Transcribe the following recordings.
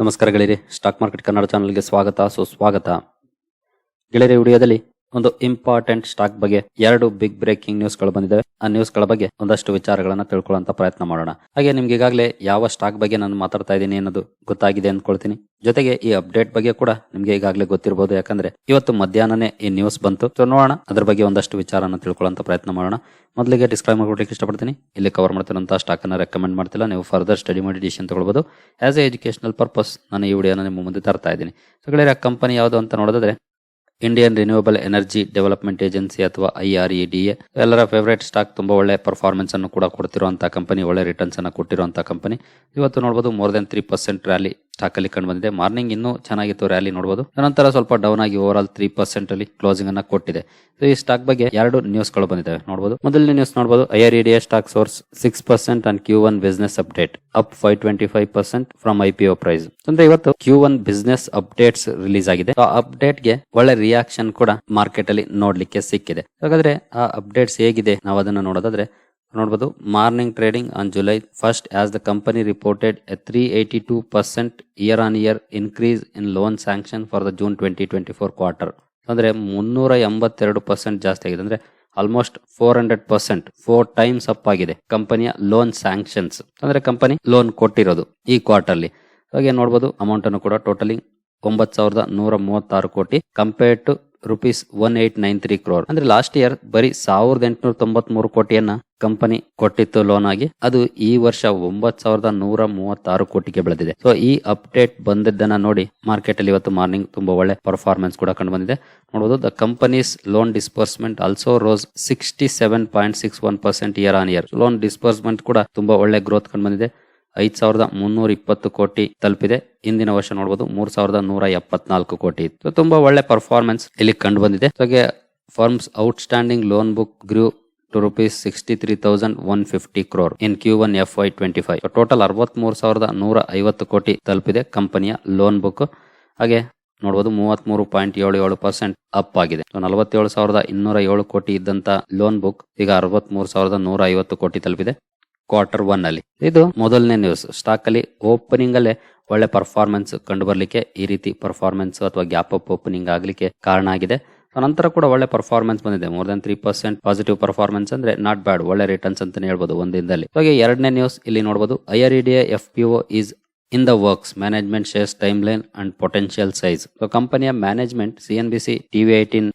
ನಮಸ್ಕಾರ ಗೆಳೆಯರಿ. Stock market Kannada ಚಾನಲ್ಗೆ ಸ್ವಾಗತ. ಸುಸ್ವಾಗತ. ಗೆಳೆಯರಿ ವಿಡಿಯೋದಲ್ಲಿ ಒಂದು ಇಂಪಾರ್ಟೆಂಟ್ ಸ್ಟಾಕ್ ಬಗ್ಗೆ ಎರಡು ಬಿಗ್ ಬ್ರೇಕಿಂಗ್ ನ್ಯೂಸ್ಗಳು ಬಂದಿದ್ದಾವೆ ಆ ನ್ಯೂಸ್ಗಳ ಬಗ್ಗೆ ಒಂದಷ್ಟು ವಿಚಾರಗಳನ್ನ ತಿಳ್ಕೊಳ್ಳುವಂತ ಪ್ರಯತ್ನ ಮಾಡೋಣ. ಹಾಗೆ ನಿಮ್ಗೆ ಈಗಾಗಲೇ ಯಾವ ಸ್ಟಾಕ್ ಬಗ್ಗೆ ನಾನು ಮಾತಾಡ್ತಾ ಇದ್ದೀನಿ ಅನ್ನೋದು ಗೊತ್ತಾಗಿದೆ ಅಂದ್ಕೊಳ್ತೀನಿ ಜೊತೆಗೆ ಈ ಅಪ್ಡೇಟ್ ಬಗ್ಗೆ ಕೂಡ ನಿಮ್ಗೆ ಈಗಾಗಲೇ ಗೊತ್ತಿರಬಹುದು ಯಾಕಂದ್ರೆ ಇವತ್ತು ಮಧ್ಯಾಹ್ನನೇ ಈ ನ್ಯೂಸ್ ಬಂತು. ನೋಡೋಣ, ಅದ್ರ ಬಗ್ಗೆ ಒಂದಷ್ಟು ವಿಚಾರನ ತಿಳ್ಕೊಳ್ಳುವಂತ ಪ್ರಯತ್ನ ಮಾಡೋಣ. ಮೊದಲಿಗೆ ಡಿಸ್ಕ್ರೈಬ್ ಕೊಡ್ಲಿಕ್ಕೆ ಇಷ್ಟಪಡ್ತೀನಿ. ಇಲ್ಲಿ ಕವರ್ ಮಾಡ್ತಿರೋಂಥ ಸ್ಟಾಕ್ ಅನ್ನ ರೆಕಮೆಂಡ್ ಮಾಡ್ತಿಲ್ಲ. ನೀವು ಫರ್ದರ್ ಸ್ಟಡಿ ಮಾಡಿ ಡಿಸಿಷನ್ ತಗೊಳ್ಬಹುದು ಆಸ್ ಎ ಎಜುಕೇಶನಲ್ ಪರ್ಪಸ್ ನಾನು ಈ ವಿಡಿಯೋನ ನಿಮ್ಮ ಮುಂದೆ ತರ್ತಾ ಇದ್ದೀನಿ. ಸೊ ಗೆಳೆಯರ ಕಂಪನಿ ಯಾವುದು ಅಂತ ನೋಡಿದ್ರೆ Indian renewable energy development agency ಅಥವಾ ಐ ಆರ್ ಇ ಡಿ ಎಲ್ಲರ ಫೇವರೇಟ್ ಸ್ಟಾಕ್, ತುಂಬಾ ಒಳ್ಳೆ ಪರ್ಫಾರ್ಮೆನ್ಸ್ ಅನ್ನು ಕೂಡ ಕೊಡ್ತಿರುವಂತಹ ಕಂಪನಿ ಒಳ್ಳೆ ರಿಟರ್ನ್ಸ್ ಅನ್ನು ಕೊಟ್ಟಿರುವಂತಹ ಕಂಪನಿ ಇವತ್ತು ನೋಡಬಹುದು more than three percent rally stock ಅಲ್ಲಿ ಕಂಡು ಬಂದಿದೆ. ಮಾರ್ನಿಂಗ್ ಇನ್ನೂ ಚೆನ್ನಾಗಿತ್ತು ರ್ಯಾಲಿ ನೋಡಬಹುದು ನಂತರ ಸ್ವಲ್ಪ ಡೌನ್ ಆಗಿ ಓವರ್ ಆಲ್ ತ್ರೀ ಪರ್ಸೆಂಟ್ ಅಲ್ಲಿ ಕ್ಲೋಸಿಂಗ್ ಅನ್ನ ಕೊಟ್ಟಿದೆ. ಈ ಸ್ಟಾಕ್ ಬಗ್ಗೆ ಎರಡು ನ್ಯೂಸ್ಗಳು ಬಂದಿದ್ದಾವೆ. ನೋಡಬಹುದು ಮೊದಲನೇ ನ್ಯೂಸ್ ನೋಡಬಹುದು IREDA stock soars six percent and Q one business update up five twenty five percent from I price ಅಂದ್ರೆ ಇವತ್ತು Q one business updates release ಆಗಿದೆ. ಆ ಅಪ್ಡೇಟ್ಗೆ ಒಳ್ಳೆ ರಿಯಾಕ್ಷನ್ ಕೂಡ ಮಾರ್ಕೆಟ್ ಅಲ್ಲಿ ನೋಡ್ಲಿಕ್ಕೆ ಸಿಕ್ಕಿದೆ. ಹಾಗಾದ್ರೆ ಆ ಅಪ್ಡೇಟ್ಸ್ ಹೇಗಿದೆ? ನಾವು ಅದನ್ನ ನೋಡೋದಾದ್ರೆ ನೋಡಬಹುದು morning trading on July first as the company reported a three eighty two percent year on year increase in loan sanction for the June twenty twenty four quarter ಅಂದ್ರೆ ಮುನ್ನೂರ ಎಂಬತ್ತೆರಡು ಪರ್ಸೆಂಟ್ ಜಾಸ್ತಿ ಆಗಿದೆ. ಅಂದ್ರೆ almost four hundred percent four times up ಆಗಿದೆ ಕಂಪನಿಯ loan sanctions ಅಂದ್ರೆ company loan ಕೊಟ್ಟಿರೋದು ಈ ಕ್ವಾರ್ಟರ್ಲಿ ಹಾಗೆ ನೋಡಬಹುದು ಅಮೌಂಟ್ ಅನ್ನು ಕೂಡ ಟೋಟಲಿ ಒಂಬತ್ತು ಸಾವಿರದ ನೂರ ಮೂವತ್ತಾರು ಕೋಟಿ compared to rupees one eight nine three crore ಅಂದ್ರೆ ಲಾಸ್ಟ್ ಇಯರ್ ಬರೀ ಸಾವಿರದ ಎಂಟುನೂರ ತೊಂಬತ್ಮೂರು ಕೋಟಿಯನ್ನ ಕಂಪನಿ ಕೊಟ್ಟಿತ್ತು ಲೋನ್ ಆಗಿ, ಅದು ಈ ವರ್ಷ ಒಂಬತ್ ಸಾವಿರದ ನೂರ ಮೂವತ್ತಾರು ಕೋಟಿಗೆ ಬೆಳೆದಿದೆ. ಸೊ ಈ ಅಪ್ಡೇಟ್ ಬಂದಿದ್ದನ್ನ ನೋಡಿ ಮಾರ್ಕೆಟ್ ಅಲ್ಲಿ ಇವತ್ತು ಮಾರ್ನಿಂಗ್ ತುಂಬಾ ಒಳ್ಳೆ ಪರ್ಫಾರ್ಮೆನ್ಸ್ ಕೂಡ ಕಂಡು ಬಂದಿದೆ. ನೋಡಬಹುದು the companies loan disbursement also rose sixty seven point six one percent year on year loan disbursement ಕೂಡ ತುಂಬಾ ಒಳ್ಳೆ ಗ್ರೋತ್ ಕಂಡು ಬಂದಿದೆ. ಐದ್ ಸಾವಿರದ ಮುನ್ನೂರ ಇಪ್ಪತ್ತು ಕೋಟಿ ತಲುಪಿದೆ. ಇಂದಿನ ವರ್ಷ ನೋಡಬಹುದು ಮೂರ್ ಸಾವಿರದ ನೂರ ಎಪ್ಪತ್ನಾಲ್ಕು ಕೋಟಿ. ಇತ್ತು ತುಂಬಾ ಒಳ್ಳೆ ಪರ್ಫಾರ್ಮೆನ್ಸ್ ಇಲ್ಲಿ ಕಂಡು ಬಂದಿದೆ. Firms outstanding loan book grew to rupees sixty three thousand one fifty crore in Q one F Y twenty five total ಅರವತ್ಮೂರು ಸಾವಿರದ ನೂರ ಐವತ್ತು ಕೋಟಿ ತಲುಪಿದೆ ಕಂಪನಿಯ ಲೋನ್ ಬುಕ್ ಹಾಗೆ ನೋಡಬಹುದು ಮೂವತ್ಮೂರು ಪಾಯಿಂಟ್ ಏಳು ಏಳು ಪರ್ಸೆಂಟ್ ಅಪ್ ಆಗಿದೆ. ನಲವತ್ತೇಳು ಸಾವಿರದ ಇನ್ನೂರ ಏಳು ಕೋಟಿ ಇದ್ದಂತ ಲೋನ್ ಬುಕ್ ಈಗ ಅರವತ್ಮೂರು ಸಾವಿರದ ನೂರ ಐವತ್ತು ಕೋಟಿ ತಲುಪಿದೆ ಕ್ವಾರ್ಟರ್ ಒನ್ ಅಲ್ಲಿ. ಇದು ಮೊದಲನೇ ನ್ಯೂಸ್ ಸ್ಟಾಕ್ ಅಲ್ಲಿ ಓಪನಿಂಗ್ ಅಲ್ಲೇ ಒಳ್ಳೆ ಪರ್ಫಾರ್ಮೆನ್ಸ್ ಕಂಡು ಬರಲಿಕ್ಕೆ ಈ ರೀತಿ ಪರ್ಫಾರ್ಮೆನ್ಸ್ ಅಥವಾ ಗ್ಯಾಪ್ ಅಪ್ ಓಪನಿಂಗ್ ಆಗ್ಲಿಕ್ಕೆ ಕಾರಣ ಆಗಿದೆ. ನಂತರ ಕೂಡ ಒಳ್ಳೆ ಪರ್ಫಾರ್ಮೆನ್ಸ್ ಬಂದಿದೆ. More than three percent positive performance ಅಂದ್ರೆ ನಾಟ್ ಬ್ಯಾಡ್ ಒಳ್ಳೆ ರಿಟರ್ನ್ಸ್ ಅಂತಾನೆ ಹೇಳ್ಬೋದು ಒಂದಿನದಲ್ಲಿ. ಹಾಗೆ ಎರಡನೇ ನ್ಯೂಸ್ ಇಲ್ಲಿ ನೋಡಬಹುದು IREDA F P is in the works management shares timeline and potential size so ಕಂಪನಿಯ management C N B C TV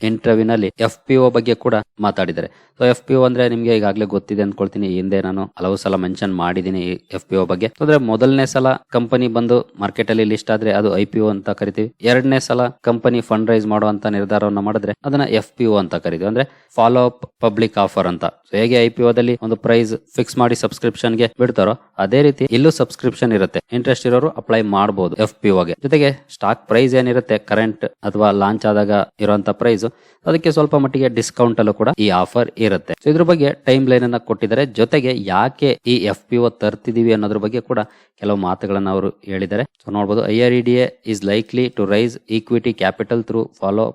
interview ನಲ್ಲಿ ಎಫ್ ಪಿ ಒ ಬಗ್ಗೆ ಕೂಡ ಮಾತಾಡಿದ್ದಾರೆ. ಸೊ ಎಫ್ ಪಿ ಒ ಅಂದ್ರೆ ನಿಮಗೆ ಈಗಾಗಲೇ ಗೊತ್ತಿದೆ ಅನ್ಕೊಳ್ತೀನಿ. ಹಿಂದೆ ನಾನು ಹಲವು ಸಲ ಮೆನ್ಷನ್ ಮಾಡಿದ್ದೀನಿ ಎಫ್ ಪಿ ಒ ಬಗ್ಗೆ. ಅಂದ್ರೆ ಮೊದಲನೇ ಸಲ ಕಂಪನಿ ಬಂದು ಮಾರ್ಕೆಟ್ ಅಲ್ಲಿ ಲಿಸ್ಟ್ ಆದ್ರೆ ಅದು ಐ ಪಿ ಒ ಅಂತ ಕರಿತೀವಿ. ಎರಡನೇ ಸಲ ಕಂಪನಿ ಫಂಡ್ ರೈಸ್ ಮಾಡುವಂತ ನಿರ್ಧಾರವನ್ನು ಮಾಡಿದ್ರೆ ಅದನ್ನ ಎಫ್ ಪಿ ಒ ಅಂತ ಕರಿತೀವಿ. ಅಂದ್ರೆ ಫಾಲೋ ಅಪ್ ಪಬ್ಲಿಕ್ ಆಫರ್ ಅಂತ. ಸೊ ಹೇಗೆ ಐ ಪಿ ದಲ್ಲಿ ಒಂದು ಪ್ರೈಸ್ ಫಿಕ್ಸ್ ಮಾಡಿ ಸಬ್ಸ್ಕ್ರಿಪ್ಷನ್ಗೆ ಬಿಡ್ತಾರೋ ಅದೇ ರೀತಿ ಇಲ್ಲೂ ಸಬ್ಸ್ಕ್ರಿಪ್ಷನ್ ಇರುತ್ತೆ. ಇಂಟ್ರೆಸ್ಟ್ ಇರೋರು ಅಪ್ಲೈ ಮಾಡಬಹುದು ಎಫ್ ಪಿ ಗೆ. ಜೊತೆಗೆ ಸ್ಟಾಕ್ ಪ್ರೈಸ್ ಏನಿರುತ್ತೆ ಕರೆಂಟ್ ಅಥವಾ ಲಾಂಚ್ ಆದಾಗ ಇರುವಂತ ಪ್ರೈಸ್ ಅದಕ್ಕೆ ಸ್ವಲ್ಪ ಮಟ್ಟಿಗೆ ಡಿಸ್ಕೌಂಟ್ ಅಲ್ಲೂ ಕೂಡ ಈ ಆಫರ್ ಇರುತ್ತೆ. ಸೊ ಇದ್ರ ಬಗ್ಗೆ ಟೈಮ್ ಲೈನ್ ಅನ್ನ ಕೊಟ್ಟಿದ್ದಾರೆ. ಜೊತೆಗೆ ಯಾಕೆ ಈ ಎಫ್ ಪಿ ಒ ತರ್ತಿದೀವಿ ಅನ್ನೋದ್ರ ಬಗ್ಗೆ ಕೂಡ ಕೆಲವು ಮಾತುಗಳನ್ನ ಅವರು ಹೇಳಿದ್ದಾರೆ. ಸೊ ನೋಡಬಹುದು I R D is likely to raise equity capital through follow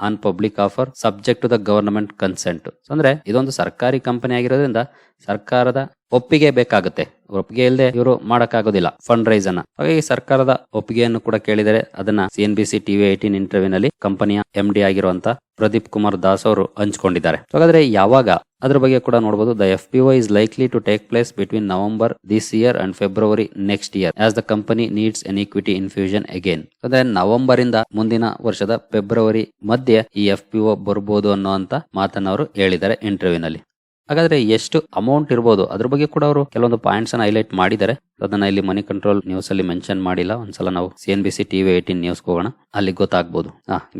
on public offer subject to the government consent ಅಂದ್ರೆ ಇದೊಂದು ಸರ್ಕಾರಿ ಕಂಪನಿ ಆಗಿರೋದ್ರಿಂದ ಸರ್ಕಾರದ ಒಪ್ಪಿಗೆ ಬೇಕಾಗುತ್ತೆ. ಒಪ್ಪಿಗೆ ಇಲ್ಲದೆ ಇವರು ಮಾಡಕ್ಕಾಗೋದಿಲ್ಲ ಫಂಡ್ ರೈಸ್ ಅನ್ನ ಹಾಗಾಗಿ ಸರ್ಕಾರದ ಒಪ್ಪಿಗೆಯನ್ನು ಕೂಡ ಕೇಳಿದರೆ ಅದನ್ನ C N B C TV eighteen interview ನಲ್ಲಿ ಕಂಪನಿಯ ಎಂ ಡಿ ಆಗಿರುವಂತ ಪ್ರದೀಪ್ ಕುಮಾರ್ ದಾಸ್ ಅವರು ಹಂಚಿಕೊಂಡಿದ್ದಾರೆ. ಹಾಗಾದ್ರೆ ಯಾವಾಗ ಅದ್ರ ಬಗ್ಗೆ ಕೂಡ ನೋಡಬಹುದು the F P is likely to take place between November this year and February next year as the company needs an equity infusion again ಅಂದ್ರೆ ನವೆಂಬರ್ ಇಂದ ಮುಂದಿನ ವರ್ಷದ ಫೆಬ್ರವರಿ ಮಧ್ಯೆ ಈ ಎಫ್ ಪಿ ಒ ಬರ್ಬೋದು ಅನ್ನೋ ಮಾತನ್ನ ಅವರು ಹೇಳಿದ್ದಾರೆ ಇಂಟರ್ವ್ಯೂ ನಲ್ಲಿ. ಹಾಗಾದ್ರೆ ಎಷ್ಟು ಅಮೌಂಟ್ ಇರಬಹುದು ಅದ್ರ ಬಗ್ಗೆ ಕೂಡ ಅವರು ಕೆಲವೊಂದು ಪಾಯಿಂಟ್ಸ್ ಅನ್ನ ಹೈಲೈಟ್ ಮಾಡಿದ್ದಾರೆ. ಅದನ್ನ ಇಲ್ಲಿ ಮನಿ ಕಂಟ್ರೋಲ್ ನ್ಯೂಸ್ ಅಲ್ಲಿ ಮೆನ್ಷನ್ ಮಾಡಿಲ್ಲ. ಒಂದ್ಸಲ ನಾವು C N B C TV eighteen news ಹೋಗೋಣ. ಅಲ್ಲಿ ಗೊತ್ತಾಗ್ಬೋದು.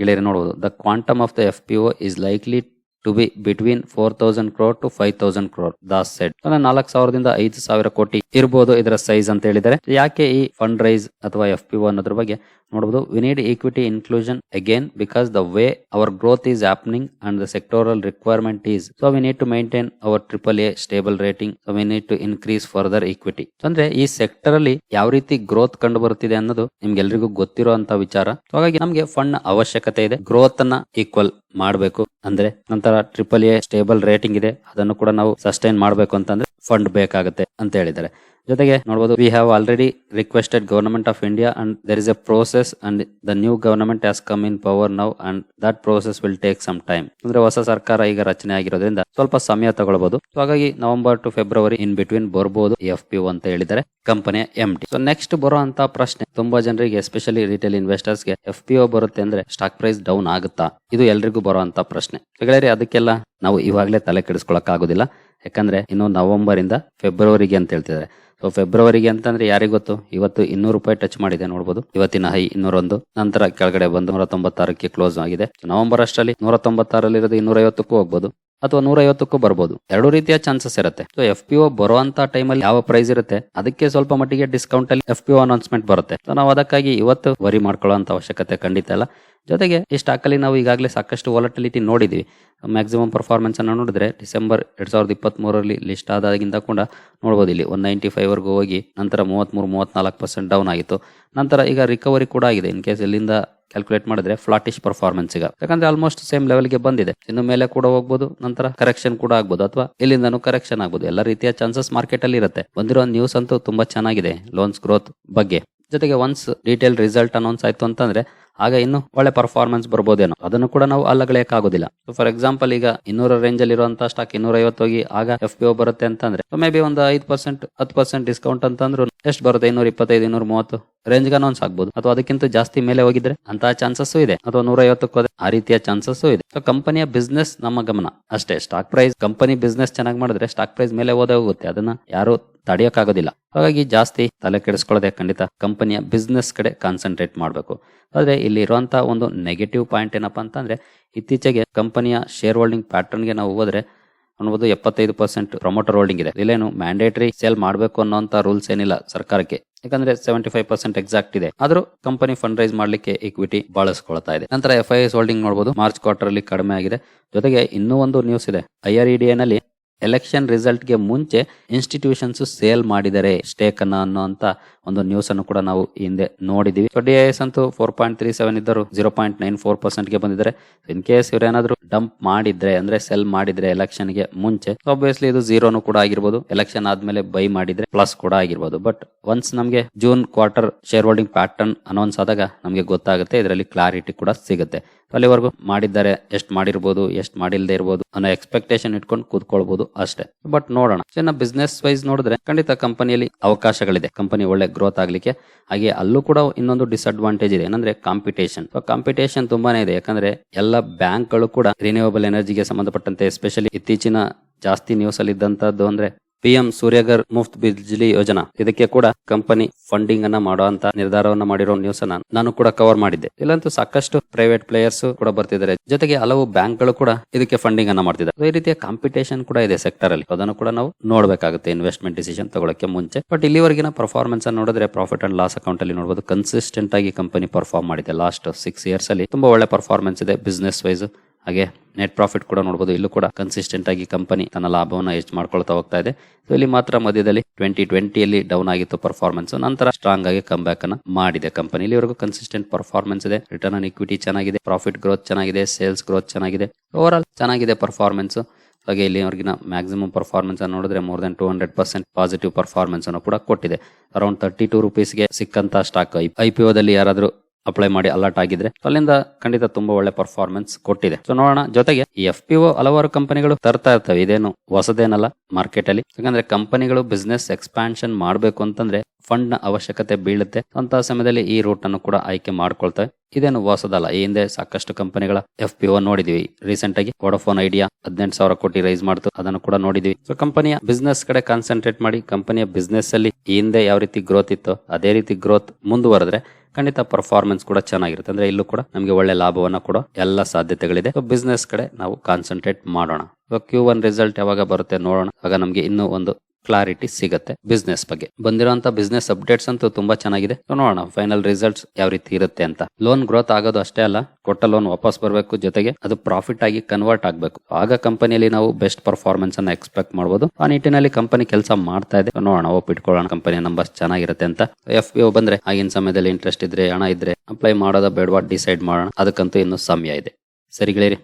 ಗೆಳೆಯರೆ ನೋಡಬಹುದು the quantum of the F P O is likely to be between four thousand crore to five thousand crore Das said ನಾಲ್ಕು ಸಾವಿರದಿಂದ ಐದು ಸಾವಿರ ಕೋಟಿ ಇರಬಹುದು ಇದರ ಸೈಜ್ ಅಂತ ಹೇಳಿದರೆ ಯಾಕೆ ಈ ಫಂಡ್ ರೈಸ್ ಅಥವಾ ಎಫ್ ಪಿ ಒ ಅನ್ನೋದ್ರ ಬಗ್ಗೆ ನೋಡಬಹುದು we need equity inclusion again because the way our growth is happening and the sectoral requirement is so we need to maintain our triple A stable rating so we need to increase further equity ಅಂದ್ರೆ ಈ sector ಅಲ್ಲಿ ಯಾವ ರೀತಿ growth ಕಂಡು ಬರುತ್ತಿದೆ ಅನ್ನೋದು ನಿಮ್ಗೆಲ್ರಿಗೂ ಗೊತ್ತಿರುವಂತ ವಿಚಾರ. ಹಾಗಾಗಿ ನಮಗೆ ಫಂಡ್ ಅವಶ್ಯಕತೆ ಇದೆ. ಗ್ರೋತ್ ಅನ್ನ ಈಕ್ವಲ್ ಮಾಡಬೇಕು. ಅಂದ್ರೆ ನಂತರ ಟ್ರಿಪಲ್ ಎ ಸ್ಟೇಬಲ್ ರೇಟಿಂಗ್ ಇದೆ. ಅದನ್ನು ಕೂಡ ನಾವು ಸಸ್ಟೈನ್ ಮಾಡಬೇಕು ಅಂತಂದ್ರೆ ಫಂಡ್ ಬೇಕಾಗುತ್ತೆ ಅಂತ ಹೇಳಿದ್ದಾರೆ. ಜೊತೆಗೆ ನೋಡಬಹುದು we have already requested government of India and there is a process and the new government has come in power now and that process will take some time ಅಂದ್ರೆ ಹೊಸ ಸರ್ಕಾರ ಈಗ ರಚನೆ ಆಗಿರೋದ್ರಿಂದ ಸ್ವಲ್ಪ ಸಮಯ ತಗೊಳ್ಬಹುದು ಹಾಗಾಗಿ November to February in between ಬರ್ಬೋದು ಎಫ್ ಪಿ ಅಂತ ಹೇಳಿದರೆ ಕಂಪನಿಯ ಎಂ ಟಿ ಸೊ ನೆಕ್ಸ್ಟ್ ಬರುವಂತ ಪ್ರಶ್ನೆ, ತುಂಬಾ ಜನರಿಗೆ ಎಸ್ಪೆಷಲಿ ರಿಟೇಲ್ ಇನ್ವೆಸ್ಟರ್ಸ್ಗೆ ಎಫ್ ಪಿ ಒ ಬರುತ್ತೆ ಅಂದ್ರೆ ಸ್ಟಾಕ್ ಪ್ರೈಸ್ ಡೌನ್ ಆಗುತ್ತಾ? ಇದು ಎಲ್ರಿಗೂ ಬರುವಂತ ಪ್ರಶ್ನೆ. ಹಾಗಾದ್ರೆ ಅದಕ್ಕೆಲ್ಲ ನಾವು ಇವಾಗಲೇ ತಲೆ ಕೆಡಿಸ್ಕೊಳಕ್ ಆಗುದಿಲ್ಲ ಯಾಕಂದ್ರೆ ಇನ್ನು ನವೆಂಬರ್ ಇಂದ ಫೆಬ್ರವರಿಗೆ ಅಂತ ಹೇಳ್ತಿದ್ದಾರೆ. ಸೊ ಫೆಬ್ರವರಿಗೆ ಅಂತಂದ್ರೆ ಯಾರಿಗೆ ಗೊತ್ತು? ಇವತ್ತು ಇನ್ನೂರು ರೂಪಾಯಿ ಟಚ್ ಮಾಡಿದೆ ನೋಡಬಹುದು ಇವತ್ತಿನ ಹೈ ಇನ್ನೂರೊಂದು. ನಂತರ ಕೆಳಗಡೆ ಬಂದು ನೂರ ತೊಂಬತ್ತಾರಕ್ಕೆ ಕ್ಲೋಸ್ ಆಗಿದೆ ನವೆಂಬರ್ ಅಷ್ಟರಲ್ಲಿ ನೂರ ತೊಂಬತ್ತಾರಲ್ಲಿ ಇರೋದು ಇನ್ನೂರ ಐವತ್ತಕ್ಕೂ ಹೋಗ್ಬೋದು. ಅಥವಾ ನೂರ ಐವತ್ತಕ್ಕೂ ಬರ್ಬೋದು. ಎರಡು ರೀತಿಯ ಚಾನ್ಸಸ್ ಇರುತ್ತೆ. ಸೊ ಎಫ್ ಪಿ ಒ ಬರುವಂತ ಟೈಮಲ್ಲಿ ಯಾವ ಪ್ರೈಸ್ ಇರುತ್ತೆ, ಅದಕ್ಕೆ ಸ್ವಲ್ಪ ಮಟ್ಟಿಗೆ ಡಿಸ್ಕೌಂಟ್ ಅಲ್ಲಿ ಎಫ್ ಪಿ ಒ ಅನೌನ್ಸ್ಮೆಂಟ್ ಬರುತ್ತೆ. ಸೊ ನಾವು ಅದಕ್ಕಾಗಿ ಇವತ್ತು ವರಿ ಮಾಡ್ಕೊಳ್ಳೋ ಅವಶ್ಯಕತೆ ಖಂಡಿತ ಇಲ್ಲ. ಜೊತೆಗೆ ಈ ಸ್ಟಾಕಲ್ಲಿ ನಾವು ಈಗಾಗಲೇ ಸಾಕಷ್ಟು ವಾಲಟಿಲಿಟಿ ನೋಡಿದ್ವಿ. ಮ್ಯಾಕ್ಸಿಮಮ್ ಪರ್ಫಾರ್ಮೆನ್ಸನ್ನು ನೋಡಿದ್ರೆ ಡಿಸೆಂಬರ್ ಎರಡು ಸಾವಿರದ ಇಪ್ಪತ್ತ್ ಮೂರರಲ್ಲಿ ಲಿಸ್ಟ್ ಆದಾಗಿಂದ ಕೂಡ ನೋಡ್ಬೋದು ಇಲ್ಲಿ ಒನ್ ನೈಂಟಿ ಫೈವ್ವರೆಗೂ ಹೋಗಿ ನಂತರ ಮೂವತ್ತ್ಮೂರು ಮೂವತ್ನಾಲ್ಕು ಪರ್ಸೆಂಟ್ ಡೌನ್ ಆಗಿತ್ತು. ನಂತರ ಈಗ ರಿಕವರಿ ಕೂಡ ಆಗಿದೆ. ಇನ್ ಕೇಸ್ ಇಲ್ಲಿಂದ ಕ್ಯಾಲ್ಕುಲೇಟ್ ಮಾಡಿದ್ರೆ ಫ್ಲಾಟಿಶ್ ಪರ್ಫಾರ್ಮೆನ್ಸ್ ಈಗ. ಯಾಕಂದ್ರೆ ಆಲ್ಮೋಸ್ಟ್ ಸೇಮ್ ಲೆವೆಲ್ಗೆ ಬಂದಿದೆ. ಇನ್ನು ಮೇಲೆ ಕೂಡ ಹೋಗ್ಬೋದು, ನಂತರ ಕರೆಕ್ಷನ್ ಕೂಡ ಆಗ್ಬೋದು ಅಥವಾ ಇಲ್ಲಿಂದನೂ ಕರೆಕ್ಷನ್ ಆಗ್ಬೋದು. ಎಲ್ಲ ರೀತಿಯ ಚಾನ್ಸಸ್ ಮಾರ್ಕೆಟ್ ಅಲ್ಲಿ ಇರುತ್ತೆ. ಬಂದಿರೋ ನ್ಯೂಸ್ ಅಂತೂ ತುಂಬಾ ಚೆನ್ನಾಗಿದೆ. ಲೋನ್ಸ್ ಗ್ರೋತ್ ಬಗ್ಗೆ. ಜೊತೆಗೆ ಒನ್ಸ್ ಡೀಟೇಲ್ ರಿಸಲ್ಟ್ ಅನೌನ್ಸ್ ಆಯ್ತು ಅಂತಂದ್ರೆ, ಆಗ ಇನ್ನು ಒಳ್ಳೆ ಪರ್ಫಾರ್ಮೆನ್ಸ್ ಬರ್ಬೋದೇನೋ. ಅದನ್ನು ಕೂಡ ನಾವು ಅಲ್ಲಗಳೆಯಕ್ ಆಗೋದಿಲ್ಲ ಫಾರ್ ಎಕ್ಸಾಂಪಲ್ ಈಗ ಇನ್ನೂರ ರೇಂಜ್ ಅಲ್ಲಿ ಇರುವಂತಹ ಸ್ಟಾಕ್ ಇನ್ನೂರ ಐವತ್ತು ಹೋಗಿ, ಆಗ ಎಫ್ ಪಿ ಒ ಬರುತ್ತೆ ಅಂತಂದ್ರೆ ಮೇ ಬಿ ಒಂದು ಐದು ಪರ್ಸೆಂಟ್ ಹತ್ತು ಪರ್ಸೆಂಟ್ ಡಿಸ್ಕೌಂಟ್ ಅಂತಂದ್ರು ಎಷ್ಟು ಬರುತ್ತೆ? ಇನ್ನೂರ ಇಪ್ಪತ್ತೈದು ಇನ್ನೂರ ಮೂವತ್ತು ರೇಂಜ್ ಅನೌನ್ಸ್ ಆಗ್ಬೋದು. ಅಥವಾ ಅದಕ್ಕಿಂತ ಜಾಸ್ತಿ ಮೇಲೆ ಹೋಗಿದ್ರೆ ಅಂತಹ ಚಾನ್ಸಸ್ ಇದೆ. ಅಥವಾ ನೂರ ಐವತ್ತಕ್ಕೂ ಆ ರೀತಿಯ ಚಾನ್ಸಸ್ ಇದೆ. ಸೊ ಕಂಪನಿಯ ಬಿಸ್ನೆಸ್ ನಮ್ಮ ಗಮನ. ಅಷ್ಟೇ ಸ್ಟಾಕ್ ಪ್ರೈಸ್ ಕಂಪನಿ ಬಿಸ್ನೆಸ್ ಚೆನ್ನಾಗಿ ಮಾಡಿದ್ರೆ ಸ್ಟಾಕ್ ಪ್ರೈಸ್ ಮೇಲೆ ಓದೇ ಹೋಗುತ್ತೆ. ಅದನ್ನ ಯಾರು ತಡೆಯೋಕ್ಕಾಗೋದಿಲ್ಲ. ಹಾಗಾಗಿ ಜಾಸ್ತಿ ತಲೆ ಕೆಡಿಸ್ಕೊಳ್ಳದೆ ಖಂಡಿತ ಕಂಪನಿಯ ಬಿಸ್ನೆಸ್ ಕಡೆ ಕಾನ್ಸಂಟ್ರೇಟ್ ಮಾಡಬೇಕು. ಆದರೆ ಇಲ್ಲಿ ಇರುವಂತಹ ಒಂದು ನೆಗೆಟಿವ್ ಪಾಯಿಂಟ್ ಏನಪ್ಪಾ ಅಂತಂದ್ರೆ, ಇತ್ತೀಚೆಗೆ ಕಂಪನಿಯ ಶೇರ್ ಹೋಲ್ಡಿಂಗ್ ಪ್ಯಾಟರ್ನ್ಗೆ ನಾವು ಹೋದ್ರೆ ಅನ್ಬೋದು ಎಪ್ಪತ್ತೈದು ಪರ್ಸೆಂಟ್ ಪ್ರಮೋಟರ್ ಹೋಲ್ಡಿಂಗ್ ಇದೆ. ಇಲ್ಲೇನು ಮ್ಯಾಂಡೇಟರಿ ಸೇಲ್ ಮಾಡಬೇಕು ಅನ್ನೋಂತ ರೂಲ್ಸ್ ಏನಿಲ್ಲ ಸರ್ಕಾರಕ್ಕೆ. ಯಾಕಂದ್ರೆ ಸೆವೆಂಟಿ ಫೈವ್ ಪರ್ಸೆಂಟ್ ಎಕ್ಸಾಕ್ಟ್ ಇದೆ. ಆದರೂ ಕಂಪನಿ ಫಂಡ್ ರೈಸ್ ಮಾಡ್ಲಿಕ್ಕೆ ಇಕ್ವಿಟಿ ಬಳಸ್ಕೊಳ್ತಾ ಇದೆ. ನಂತರ ಎಫ್ ಐ ಎಸ್ ಹೋಲ್ಡಿಂಗ್ ನೋಡಬಹುದು ಮಾರ್ಚ್ ಕ್ವಾರ್ಟರ್ ಅಲ್ಲಿ ಕಡಿಮೆ ಆಗಿದೆ. ಜೊತೆಗೆ ಇನ್ನೂ ಒಂದು ನ್ಯೂಸ್ ಇದೆ. ಐ ಆರ್ ಇ ನಲ್ಲಿ ಎಲೆಕ್ಷನ್ ರಿಸಲ್ಟ್ಗೆ ಮುಂಚೆ ಇನ್ಸ್ಟಿಟ್ಯೂಷನ್ಸ್ ಸೇಲ್ ಮಾಡಿದರೆ ಸ್ಟೇಕ್ ಅನ್ನೋ ಅನ್ನೋಂತ ಒಂದು ನ್ಯೂಸ್ ಅನ್ನು ಕೂಡ ನಾವು ಹಿಂದೆ ನೋಡಿದೀವಿ. ಡಿ ಎಸ್ ಅಂತೂ ಫೋರ್ ಪಾಯಿಂಟ್ ತ್ರೀ ಸೆವೆನ್ ಇದ್ದರು ಜೀರೋ ಪಾಯಿಂಟ್ ನೈನ್ ಫೋರ್ ಪರ್ಸೆಂಟ್ಗೆ ಬಂದಿದ್ದಾರೆ. ಇನ್ ಕೇಸ್ ಇವ್ರೇನಾದ್ರೂ ಡಂಪ್ ಮಾಡಿದ್ರೆ, ಅಂದ್ರೆ ಸೆಲ್ ಮಾಡಿದ್ರೆ ಎಲೆಕ್ಷನ್ಗೆ ಮುಂಚೆ ಆಬ್ವಿಯಸ್ಲಿ ಇದು ಝೀರೋನು ಕೂಡ ಆಗಿರ್ಬೋದು. ಎಲೆಕ್ಷನ್ ಆದ್ಮೇಲೆ ಬೈ ಮಾಡಿದ್ರೆ ಪ್ಲಸ್ ಕೂಡ ಆಗಿರ್ಬೋದು. ಬಟ್ ಒನ್ಸ್ ನಮಗೆ June quarter shareholding pattern announce ಆದಾಗ ನಮಗೆ ಗೊತ್ತಾಗುತ್ತೆ, ಇದರಲ್ಲಿ ಕ್ಲಾರಿಟಿ ಕೂಡ ಸಿಗುತ್ತೆ. ಅಲ್ಲಿವರೆಗೂ ಮಾಡಿದ್ದಾರೆ, ಎಷ್ಟು ಮಾಡಿರ್ಬೋದು, ಎಷ್ಟು ಮಾಡಿಲ್ದೇ ಇರ್ಬೋದು ಅನ್ನೋ ಎಕ್ಸ್ಪೆಕ್ಟೇಷನ್ ಇಟ್ಕೊಂಡು ಕೂತ್ಕೊಳ್ಬಹುದು ಅಷ್ಟೇ. ಬಟ್ ನೋಡೋಣ. ಇನ್ನ ಬಿಸ್ನೆಸ್ ವೈಸ್ ನೋಡಿದ್ರೆ ಖಂಡಿತ ಕಂಪನಿಯಲ್ಲಿ ಅವಕಾಶಗಳಿದೆ. ಕಂಪನಿ ಒಳ್ಳೆ ಗ್ರೋತ್ ಆಗ್ಲಿಕ್ಕೆ. ಹಾಗೆ ಅಲ್ಲೂ ಕೂಡ ಇನ್ನೊಂದು ಡಿಸ್ಅಡ್ವಾಂಟೇಜ್ ಇದೆ. ಏನಂದ್ರೆ ಕಾಂಪಿಟೇಷನ್ ಕಾಂಪಿಟೇಷನ್ ತುಂಬಾನೇ ಇದೆ. ಯಾಕಂದ್ರೆ ಎಲ್ಲ ಬ್ಯಾಂಕ್ಗಳು ಕೂಡ ರಿನ್ಯೂವಬಲ್ ಎನರ್ಜಿಗೆ ಸಂಬಂಧಪಟ್ಟಂತೆ ಎಸ್ಪೆಷಲಿ ಇತ್ತೀಚಿನ ಜಾಸ್ತಿ ನ್ಯೂಸ್ ಅಲ್ಲಿ ಇದ್ದಂತದ್ದು ಅಂದ್ರೆ ಪಿ ಎಂ ಸೂರ್ಯಗರ್ ಮುಫ್ತ್ ಬಿಜ್ಲಿ ಯೋಜನಾ. ಇದಕ್ಕೆ ಕೂಡ ಕಂಪನಿ ಫಂಡಿಂಗ್ ಅನ್ನ ಮಾಡುವಂತ ನಿರ್ಧಾರವನ್ನ ಮಾಡಿರೋ ನ್ಯೂಸ್ ಅನ್ನ ನಾನು ಕೂಡ ಕವರ್ ಮಾಡಿದ್ದೆ. ಇಲ್ಲಂತೂ ಸಾಕಷ್ಟು ಪ್ರೈವೇಟ್ ಪ್ಲೇಯರ್ಸ್ ಕೂಡ ಬರ್ತಿದ್ದಾರೆ. ಜೊತೆಗೆ ಹಲವು ಬ್ಯಾಂಕ್ಗಳು ಕೂಡ ಇದಕ್ಕೆ ಫಂಡಿಂಗ್ ಅನ್ನ ಮಾಡ್ತಿದ್ದಾರೆ. ಈ ರೀತಿಯ ಕಾಂಪಿಟೇಷನ್ ಕೂಡ ಇದೆ ಸೆಕ್ಟರ್ ಅಲ್ಲಿ. ಅದನ್ನು ಕೂಡ ನಾವು ನೋಡಬೇಕಾಗುತ್ತೆ ಇನ್ವೆಸ್ಟ್ಮೆಂಟ್ ಡಿಸಿಷನ್ ತಗೊಳಕ್ಕೆ ಮುಂಚೆ. ಬಟ್ ಇಲ್ಲಿವರೆಗಿನ ಪರ್ಫಾರ್ಮೆನ್ಸ್ ಅನ್ನು ನೋಡಿದ್ರೆ ಪ್ರಾಫಿಟ್ ಅಂಡ್ ಲಾಸ್ ಅಕೌಂಟ್ ಅಲ್ಲಿ ನೋಡಬಹುದು ಕನ್ಸಿಸ್ಟೆಂಟ್ ಆಗಿ ಕಂಪನಿ ಪರ್ಫಾರ್ಮ್ ಮಾಡಿದೆ. ಲಾಸ್ಟ್ ಸಿಕ್ಸ್ ಇಯರ್ಸ್ ಅಲ್ಲಿ ತುಂಬಾ ಒಳ್ಳೆ ಪರ್ಫಾರ್ಮೆನ್ಸ್ ಇದೆ ಬಿಸ್ನೆಸ್ ವೈಸ್ ಹಾಗೆ ನೆಟ್ ಪ್ರಾಫಿಟ್ ಕೂಡ ನೋಡಬಹುದು ಇಲ್ಲೂ ಕೂಡ ಕನ್ಸಿಸ್ಟೆಂಟ್ ಆಗಿ ಕಂಪನಿ ತನ್ನ ಲಾಭವನ್ನು ಹೆಚ್ಚು ಮಾಡ್ಕೊಳ್ತಾ ಹೋಗ್ತಾ ಇದೆ. ಸೊ ಇಲ್ಲಿ ಮಾತ್ರ ಮಧ್ಯದಲ್ಲಿ ಟ್ವೆಂಟಿ ಟ್ವೆಂಟಿಯಲ್ಲಿ ಡೌನ್ ಆಗಿತ್ತು ಪರ್ಫಾರ್ಮೆನ್ಸ್ ನಂತರ ಸ್ಟ್ರಾಂಗ್ ಆಗಿ ಕಮ್ ಬ್ಯಾಕ್ ಅನ್ನ ಮಾಡಿದೆ ಕಂಪನಿ ಇಲ್ಲಿವರೆಗೂ ಕನ್ಸಿಸ್ಟೆಂಟ್ ಪರ್ಫಾರ್ಮೆನ್ಸ್ ಇದೆ. ರಿಟರ್ನ್ ಆನ್ ಇಕ್ವಿಟಿ ಚೆನ್ನಾಗಿದೆ. ಪ್ರಾಫಿಟ್ ಗ್ರೋತ್ ಚೆನ್ನಾಗಿದೆ. ಸೇಲ್ಸ್ ಗ್ರೋತ್ ಚೆನ್ನಾಗಿದೆ. ಓವರ್ ಆಲ್ ಚೆನ್ನಾಗಿದೆ ಪರ್ಫಾರ್ಮೆನ್ಸ್ ಹಾಗೆ ಇಲ್ಲಿವರೆಗಿನ ಮ್ಯಾಕ್ಸಿಮಮ್ ಪರ್ಫಾರ್ಮೆನ್ಸ್ ಅನ್ನು ನೋಡಿದ್ರೆ more than two hundred percent positive performance ಅನ್ನು ಕೂಡ ಕೊಟ್ಟಿದೆ. ಅರೌಂಡ್ ತರ್ಟಿ ಟೂ ರುಪೀಸ್ಗೆ ಸಿಕ್ಕಂತ ಸ್ಟಾಕ್ ಐ ಪಿ ದಲ್ಲಿ ಯಾರಾದ್ರೂ ಅಪ್ಲೈ ಮಾಡಿ ಅಲರ್ಟ್ ಆಗಿದ್ರೆ ಅಲ್ಲಿಂದ ಖಂಡಿತ ತುಂಬಾ ಒಳ್ಳೆ ಪರ್ಫಾರ್ಮೆನ್ಸ್ ಕೊಟ್ಟಿದೆ. ಸೊ ನೋಡೋಣ, ಜೊತೆಗೆ ಎಫ್ ಪಿ ಹಲವಾರು ಕಂಪನಿಗಳು ತರ್ತಾ ಇರ್ತವೆ. ಇದೇನು ಹೊಸದೇನಲ್ಲ ಮಾರ್ಕೆಟ್ ಅಲ್ಲಿ. ಯಾಕಂದ್ರೆ ಕಂಪನಿಗಳು ಬಿಸ್ನೆಸ್ ಎಕ್ಸ್ಪಾನ್ಷನ್ ಮಾಡಬೇಕು ಅಂತಂದ್ರೆ ಫಂಡ್ನ ಅವಶ್ಯಕತೆ ಬೀಳುತ್ತೆ. ಅಂತ ಸಮಯದಲ್ಲಿ ಈ ರೂಟ್ ಅನ್ನು ಕೂಡ ಆಯ್ಕೆ ಮಾಡ್ಕೊಳ್ತವೆ. ಇದೇನು ಹೊಸದಲ್ಲ. ಈ ಹಿಂದೆ ಸಾಕಷ್ಟು ಕಂಪನಿಗಳ ಎಫ್ ಪಿ ಒ ನೋಡಿದೀವಿ. ರೀಸೆಂಟ್ ಆಗಿ ವೋಡಫೋನ್ ಐಡಿಯಾ ಹದಿನೆಂಟು ಸಾವಿರ ಕೋಟಿ ರೈಸ್ ಮಾಡ್ತು. ಅದನ್ನು ಕೂಡ ನೋಡಿದ್ವಿ. ಸೊ ಕಂಪನಿಯ ಬಿಸ್ನೆಸ್ ಕಡೆ ಕಾನ್ಸಂಟ್ರೇಟ್ ಮಾಡಿ, ಕಂಪನಿಯ ಬಿಸ್ನೆಸ್ ಅಲ್ಲಿ ಈ ಹಿಂದೆ ಯಾವ ರೀತಿ ಗ್ರೋತ್ ಇತ್ತು, ಅದೇ ರೀತಿ ಗ್ರೋತ್ ಮುಂದುವರೆದ್ರೆ ಖಂಡಿತ ಪರ್ಫಾರ್ಮೆನ್ಸ್ ಕೂಡ ಚೆನ್ನಾಗಿರುತ್ತೆ. ಅಂದ್ರೆ ಇಲ್ಲೂ ಕೂಡ ನಮಗೆ ಒಳ್ಳೆ ಲಾಭವನ್ನ ಕೊಡೋ ಎಲ್ಲ ಸಾಧ್ಯತೆಗಳಿದೆ. ಬಿಸ್ನೆಸ್ ಕಡೆ ನಾವು ಕಾನ್ಸಂಟ್ರೇಟ್ ಮಾಡೋಣ. ಕ್ಯೂ ಒನ್ ರಿಸಲ್ಟ್ ಯಾವಾಗ ಬರುತ್ತೆ ನೋಡೋಣ. ಆಗ ನಮಗೆ ಇನ್ನೂ ಒಂದು ಕ್ಲಾರಿಟಿ ಸಿಗುತ್ತೆ ಬಿಸ್ನೆಸ್ ಬಗ್ಗೆ. ಬಂದಿರುವಂತ ಬಿಸ್ನೆಸ್ ಅಪ್ಡೇಟ್ಸ್ ಅಂತೂ ತುಂಬಾ ಚೆನ್ನಾಗಿದೆ. ನೋಡೋಣ ಫೈನಲ್ ರಿಸಲ್ಟ್ಸ್ ಯಾವ ರೀತಿ ಇರುತ್ತೆ ಅಂತ. ಲೋನ್ ಗ್ರೋತ್ ಆಗೋದು ಅಷ್ಟೇ ಅಲ್ಲ, ಕೊಟ್ಟ ಲೋನ್ ವಾಪಸ್ ಬರಬೇಕು ಜೊತೆಗೆ ಅದು ಪ್ರಾಫಿಟ್ ಆಗಿ ಕನ್ವರ್ಟ್ ಆಗಬೇಕು. ಆಗ ಕಂಪನಿಯಲ್ಲಿ ನಾವು ಬೆಸ್ಟ್ ಪರ್ಫಾರ್ಮೆನ್ಸ್ ಅನ್ನ ಎಕ್ಸ್ಪೆಕ್ಟ್ ಮಾಡಬಹುದು ಆ ನಿಟ್ಟಿನಲ್ಲಿ ಕಂಪನಿ ಕೆಲಸ ಮಾಡ್ತಾ ಇದೆ. ನೋಡೋಣ, ಒಪ್ಪಿಟ್ಕೊಳ್ಳೋಣ ಕಂಪನಿ ನಂಬರ್ಸ್ ಚೆನ್ನಾಗಿರುತ್ತೆ ಅಂತ. ಎಫ್ ಪಿ ಬಂದ್ರೆ, ಆಗಿನ ಸಮಯದಲ್ಲಿ ಇಂಟ್ರೆಸ್ಟ್ ಇದ್ರೆ, ಹಣ ಇದ್ರೆ ಅಪ್ಲೈ ಮಾಡೋದ ಬೇಡವಾ ಡಿಸೈಡ್ ಮಾಡೋಣ. ಅದಕ್ಕಂತೂ ಇನ್ನು ಸಮಯ ಇದೆ. ಸರಿ ಗೆಳೆಯರಿ,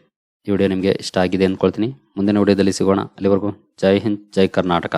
ಈ ವಿಡಿಯೋ ನಿಮಗೆ ಇಷ್ಟ ಆಗಿದೆ ಅಂದ್ಕೊಳ್ತೀನಿ ಮುಂದಿನ ವಿಡಿಯೋದಲ್ಲಿ ಸಿಗೋಣ. ಅಲ್ಲಿವರೆಗೂ ಜೈ ಹಿಂದ್, ಜೈ ಕರ್ನಾಟಕ.